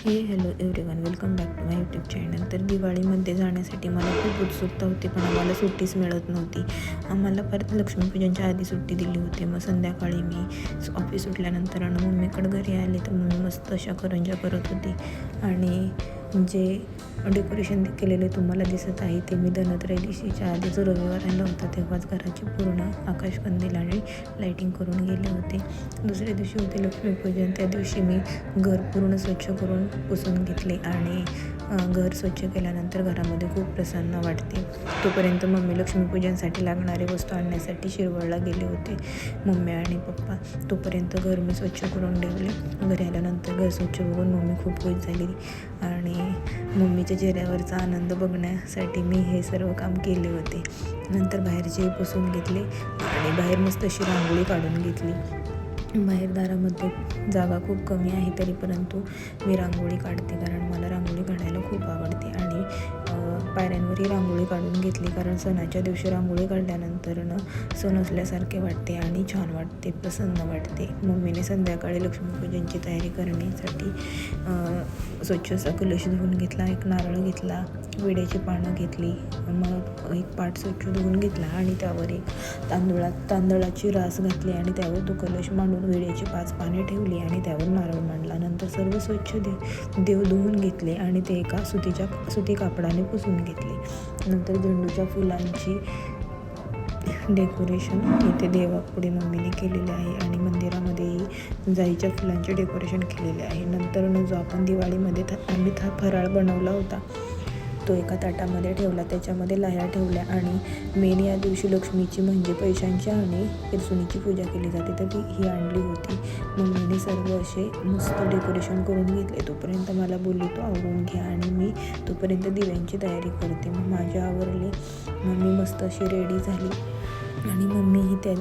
Hey hello everyone welcome back to my YouTube channel तर दिवाळीमध्ये जाण्यासाठी मला खूप उत्सुकता होती पण आम्हाला सुट्टीच मिळत नव्हती. आम्हाला परत लक्ष्मीपूजनच्या आधी सुट्टी दिली होती. मग संध्याकाळी मी ऑफिस सुटल्यानंतर आणि मम्मीकडे घरी आले तर मम्मी मस्त अशा करंजा करत होती. आणि जे डेकोरेशन केलेले तुम्हाला दिसत आहे ते मी धनत्रयोदशीच्या आधी जो रविवार आला होता तेव्हाच घराची पूर्ण आकाशकंदील आणि लाईटिंग करून गेले होते. दुसऱ्या दिवशी होते लक्ष्मीपूजन त्या दिवशी मी घर पूर्ण स्वच्छ करून पुसून घेतले आणि घर स्वच्छ केल्यानंतर घरामध्ये खूप प्रसन्न वाटते. तोपर्यंत मम्मी लक्ष्मीपूजनसाठी लागणारे वस्तू आणण्यासाठी शिरवळला गेले होते. मम्मी आणि पप्पा तोपर्यंत घर मी स्वच्छ करून ठेवले. घरी आल्यानंतर घर स्वच्छ बघून मम्मी खूप खुश झाली आणि मम्मीच्या चेहऱ्यावरचा आनंद बघण्यासाठी मी हे सर्व काम केले होते. नंतर बाहेरचे पुसून घेतले आणि बाहेर मस्त अशी रांगोळी काढून घेतली. बाहेर दारामध्ये जागा खूप कमी आहे तरी परंतु मी रांगोळी काढते कारण मला रांगोळी काढायला खूप आवडते आणि पायऱ्यांवर ती रांगोळी काढून घेतली कारण सणाच्या दिवशी रांगोळी काढल्यानंतर न सण असल्यासारखे वाटते आणि छान वाटते प्रसन्न वाटते. मम्मीने संध्याकाळी लक्ष्मीपूजनची तयारी करण्यासाठी स्वच्छ असा कलश धुवून घेतला एक नारळ घेतला विड्याची पानं घेतली मग एक पाट स्वच्छ धुवून घेतला आणि त्यावर एक तांदूळात तांदळाची रास घातली आणि त्यावर तो कलश मांडून विड्याची पाच पाने ठेवली आणि त्यावर नारळ मांडला. नंतर सर्व स्वच्छ दे देव धुवून घेतले आणि ते एका सुतीच्या सुती कापडाने पुसून घेतले. नंतर झेंडूच्या फुलांची डेकोरेशन इथे देवापुढे मम्मीने केलेले आहे आणि मंदिरामध्येही जाईच्या फुलांचे डेकोरेशन केलेले आहे. नंतर न जो आपण दिवाळीमध्ये था आम्ही था फराळ बनवला होता. तो एका ताटामध्ये ठेवला त्याच्यामध्ये लाह्या ठेवल्या आणि मेन या दिवशी लक्ष्मीची म्हणजे पैशांची आणि पिरसुनीची पूजा केली जाते. तर ती ही आणली होती. मम्मीने सर्व असे मस्त डेकोरेशन करून घेतले. तोपर्यंत मला बोलली तो आवरून घ्या आणि मी तोपर्यंत दिव्यांची तयारी करते. मग माझ्या आवरले. मम्मी मस्त अशी रेडी झाली. आणि मम्मीही त्या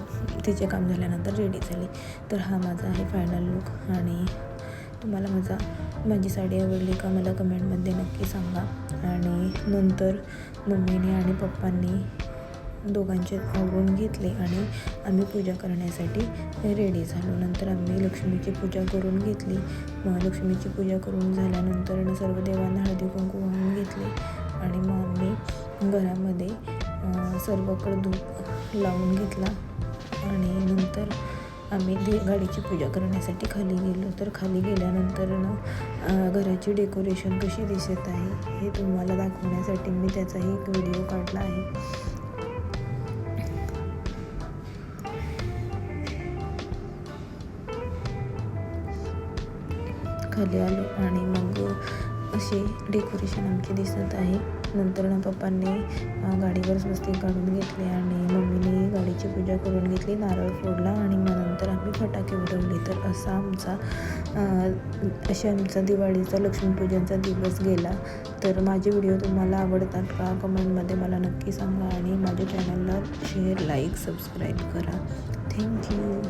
तिचे काम झाल्यानंतर रेडी झाली. तर हा माझा आहे फायनल लुक आणि तुम्हाला माझा माझी साडी आवडली का मला कमेंटमध्ये नक्की सांगा. आणि नंतर मम्मीने आणि पप्पांनी दोघांचे आवरून घेतले आणि आम्ही पूजा करण्यासाठी रेडी झालो. नंतर आम्ही लक्ष्मीची पूजा करून घेतली. मग लक्ष्मीची पूजा करून झाल्यानंतर सर्व देवांना हळदी कुंकू वाहून घेतले. आणि मग आम्ही घरामध्ये सर्वकडे धूप लावून घेतला. आम्ही दे गाडीची पूजा करण्यासाठी खाली गेलो. तर खाली गेल्यानंतर ना घराची डेकोरेशन कशी दिसत आहे हे तुम्हाला दाखवण्यासाठी मी त्याचाही एक व्हिडिओ काढला आहे. खाली आलो आणि मग असे डेकोरेशन आमचे दिसत आहे. नंतर ना पप्पांनी गाडीवर स्वस्तिक काढून घेतले आणि मम्मीने गाडीची पूजा करून घेतली नारळ फोडला आणि मग नंतर आम्ही फटाके उडवले. तर असा आमचा असे अशा आमचा दिवाळीचा लक्ष्मीपूजनचा दिवस गेला. तर माझे व्हिडिओ तुम्हाला आवडतात का? कमेंटमध्ये मला नक्की सांगा आणि माझ्या चॅनलला शेअर लाईक सबस्क्राईब करा. Thank you